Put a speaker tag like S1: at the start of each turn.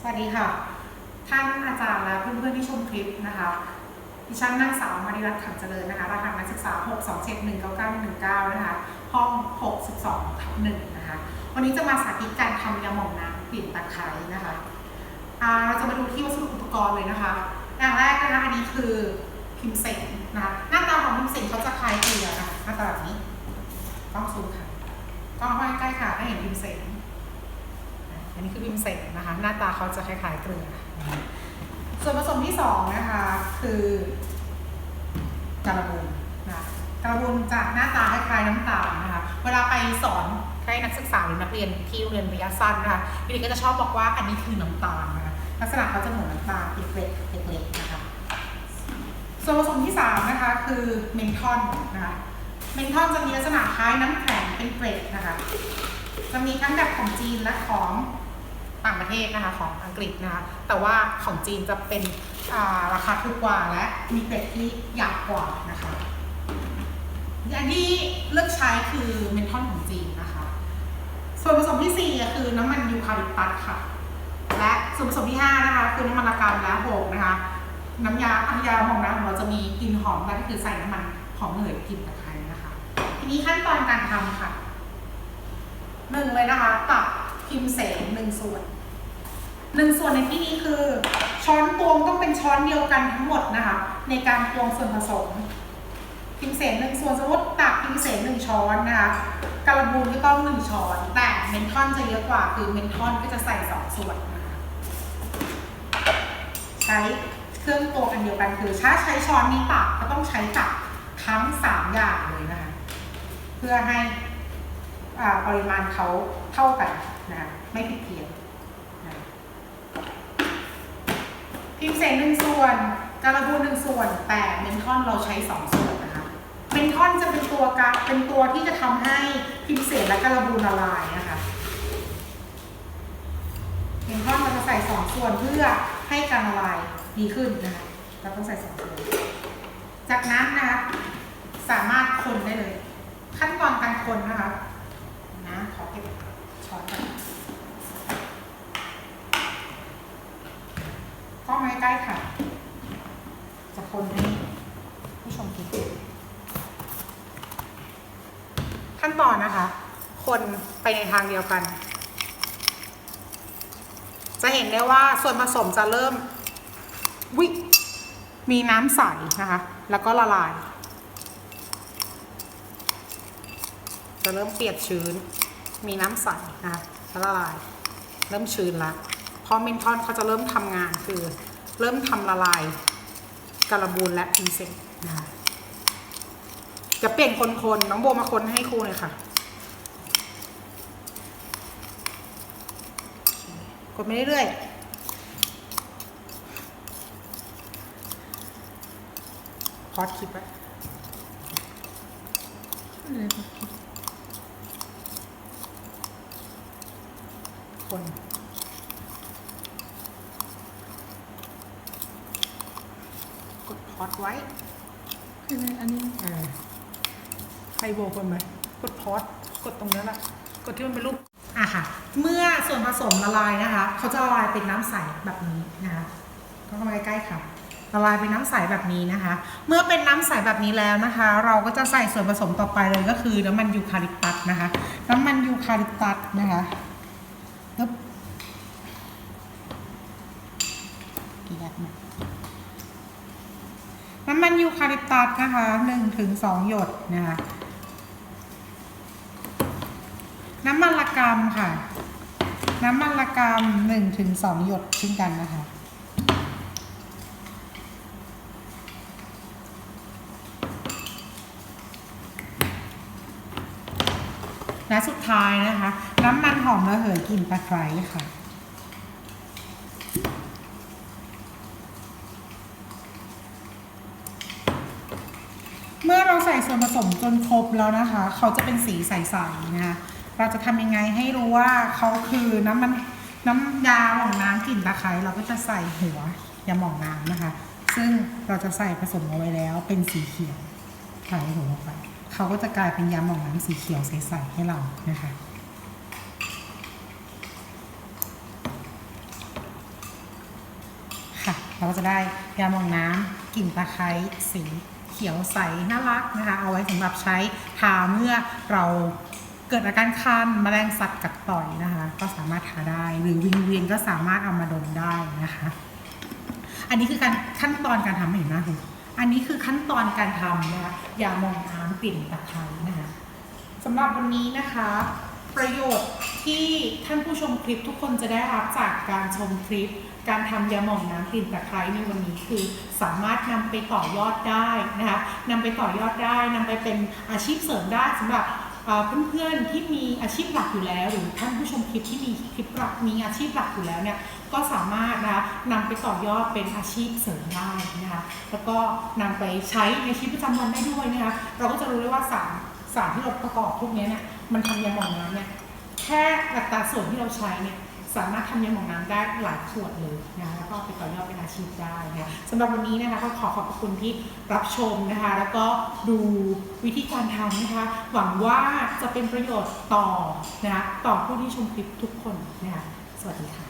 S1: สวัสดีค่ะ ท่านอาจารย์และเพื่อนๆที่ชมคลิปนะคะดิฉันนางสาวมาริรัตน์ขันเจริญนะคะรหัสนักศึกษา 6271919 นะคะ ห้อง 62ทับ1นะคะ วันนี้จะมาสาธิตการทำยาหม่องน้ำกลิ่นตะไคร้นะคะเราจะมาดูที่วัสดุอุปกรณ์เลยนะคะ อย่างแรกนะคะอันนี้คือพิมพ์เสนนะคะหน้าตาของพิมพ์เสนเขาจะคล้ายเกลือนะคะหน้าตาแบบนี้ ต้องซูมค่ะ ต้องใกล้ๆค่ะให้เห็นพิมพ์เสน อันนี้คือพิมเสร็จนะคะ หน้าตาเขาจะคล้ายๆเกลือ ส่วนผสมที่สองนะคะคือการบูนนะการบูนจะหน้าตาคล้ายๆน้ำตาลนะคะ เวลาไปสอนให้นักศึกษาหรือนักเรียนที่เรียนระยะสั้นนะคะพี่เด็กก็จะชอบบอกว่าอันนี้คือน้ำตาลนะคะลักษณะเขาจะเหมือนน้ำตาลเป็กล็ดเล็กๆนะคะส่วนผสมที่สามนะคะคือเมนทอนนะคะเมนทอนจะมีลักษณะคล้ายน้ำแข็งเป็นเกล็ดนะคะ จะมีทั้งแบบของจีนและของ ต่างประเทศนะคะของอังกฤษนะคะแต่ว่าของจีนจะเป็นราคาถูกกว่าและมีเกล็ดที่หยาบกว่านะคะอย่างที่เลือกใช้คือเมนทอนของจีนนะคะ ส่วนผสมที่สี่คือน้ำมันยูคาลิปตัสค่ะ และส่วนผสมที่ห้านะคะ คือน้ำมันละกำและหกนะคะ น้ำยาอัญยาของน้ำของเราจะมีกลิ่นหอมและก็คือใส่น้ำมันหอมเหยกลิ่นตะไคร้นะคะ ทีนี้ขั้นตอนการทำค่ะหนึ่งเลยนะคะตัก พิมพ์เสนหนึ่งส่วนหนึ่งส่วนในที่นี้คือ ช้อนตวงต้องเป็นช้อนเดียวกันทั้งหมดนะคะ ในการตวงส่วนผสม พิมพ์เสนหนึ่งส่วนสมมติตักพิมพ์เสนหนึ่งช้อนนะคะการบูนก็ต้องหนึ่งช้อน แต่เมนทอนจะเยอะกว่า คือเมนทอนก็จะใส่สองส่วนนะคะใช้เครื่องตวงอันเดียวกันคือถ้าใช้ช้อนนี้ตักก็ต้องใช้ตักทั้งสามอย่างเลยนะคะเพื่อให้ ปริมาณเขาเท่ากันนะไม่ผิดเพี้ยนนะพิมเสนหนึ่งส่วนการบูนหนึ่งส่วน แต่เมนทอนเราใช้สองส่วนนะคะเมนทอนจะเป็นตัวกะเป็นตัวที่จะทำให้พิมเสนและการบูนละลายนะคะเมนทอนเราจะใส่สองส่วนเพื่อให้การละลายดีขึ้นนะคะเราต้องใส่สองส่วนจากนั้นนะคะสามารถคนได้เลย ขั้นตอนการคนนะคะ ช้อนก่อนก็มาใกล้ค่ะ จะคนให้ผู้ชมดูขั้นตอนนะคะ คนไปในทางเดียวกัน จะเห็นได้ว่าส่วนผสมจะเริ่มวิมีน้ำใสนะคะ แล้วก็ละลาย จะเริ่มเปียกชื้น มีน้ำใสนะคะแล้วละลาย เริ่มชื้นละพอเมนทอนเขาจะเริ่มทำงานคือ เริ่มทำละลายการบูนและพิมเซนนะคะจะเปลี่ยนคนๆน้องโบมาคนให้ครูเลยค่ะกดไปเรื่อยๆพอดคลิปไว้ คนกดพอดไว้
S2: คืออันนี้
S1: เออใครโบกคนไหมกดพอดกดตรงนั้นแหละกดที่มันเป็นรูปอะค่ะ เมื่อส่วนผสมละลายนะคะ เขาจะละลายเป็นน้ำใสแบบนี้นะคะก็เข้ามาใกล้ๆค่ะละลายเป็นน้ำใสแบบนี้นะคะ เมื่อเป็นน้ำใสแบบนี้แล้วนะคะ เราก็จะใส่ส่วนผสมต่อไปเลยก็คือน้ำมันยูคาลิปตัสนะคะ น้ำมันยูคาลิปตัสนะคะ ปึ๊บกี่แบบเนี่ยน้ำมันยูคาลิปตัสนะคะหนึ่งถึงสองหยดนะคะ น้ำมันละกำค่ะ น้ำมันละกำหนึ่งถึงสองหยดเช่นกันนะคะและสุดท้ายนะคะ น้ำมันหอมระเหยกลิ่นตะไคร้ค่ะ เมื่อเราใส่ส่วนผสมจนครบแล้วนะคะ เขาจะเป็นสีใสๆนะคะ เราจะทำยังไงให้รู้ว่าเขาคือน้ำมันน้ำยาหม่องน้ำกลิ่นตะไคร้เราก็จะใส่หัวยาหม่องน้ำนะคะ ซึ่งเราจะใส่ผสมเอาไว้แล้วเป็นสีเขียวใส่หัวลงไปเขาก็จะกลายเป็นยาหม่องน้ำสีเขียวใสๆให้เรานะคะ ค่ะ เราก็จะได้ยาหมองน้ำกลิ่นตะไคร้สีเขียวใสน่ารักนะคะ เอาไว้สำหรับใช้ทาเมื่อเราเกิดอาการคันแมลงสัตว์กัดต่อยนะคะ ก็สามารถทาได้หรือวิงเวียนก็สามารถเอามาดมได้นะคะ อันนี้คือการขั้นตอนการทำเห็นไหมคุณอันนี้คือขั้นตอนการทำนะคะยาหมองน้ำกลิ่นตะไคร้นะคะสำหรับวันนี้นะคะ ประโยชน์ ที่ท่านผู้ชมคลิปทุกคนจะได้รับจากการชมคลิป การทำยาหม่องน้ำกลิ่นตะไคร้ในวันนี้คือ สามารถนำไปต่อยอดได้นะคะนำไปต่อยอดได้นำไปเป็นอาชีพเสริมได้สำหรับเพื่อนๆที่มีอาชีพหลักอยู่แล้ว หรือท่านผู้ชมคลิปที่มีคลิปหลักมีอาชีพหลักอยู่แล้วเนี่ยก็สามารถนะคะนำไปต่อยอดเป็นอาชีพเสริมได้นะคะแล้วก็นำไปใช้ในชีวิตประจำวันได้ด้วยนะคะเราก็จะรู้ได้ว่าสารสารที่เราประกอบพวกนี้เนี่ยมันทำยาหม่องน้ำเนี่ย ค่อัตราส่วนที่เราใช้เนี่ยสามารถทำยาหม่องน้ำได้หลายขวดเลยนะแล้วก็ไปต่อยอดเป็นอาชีพได้นะสำหรับวันนี้นะคะก็ขอขอบพระคุณที่รับชมนะคะ แล้วก็ดูวิธีการทำนะคะ หวังว่าจะเป็นประโยชน์ต่อนะต่อผู้ที่ชมคลิปทุกคนนะคะสวัสดีค่ะ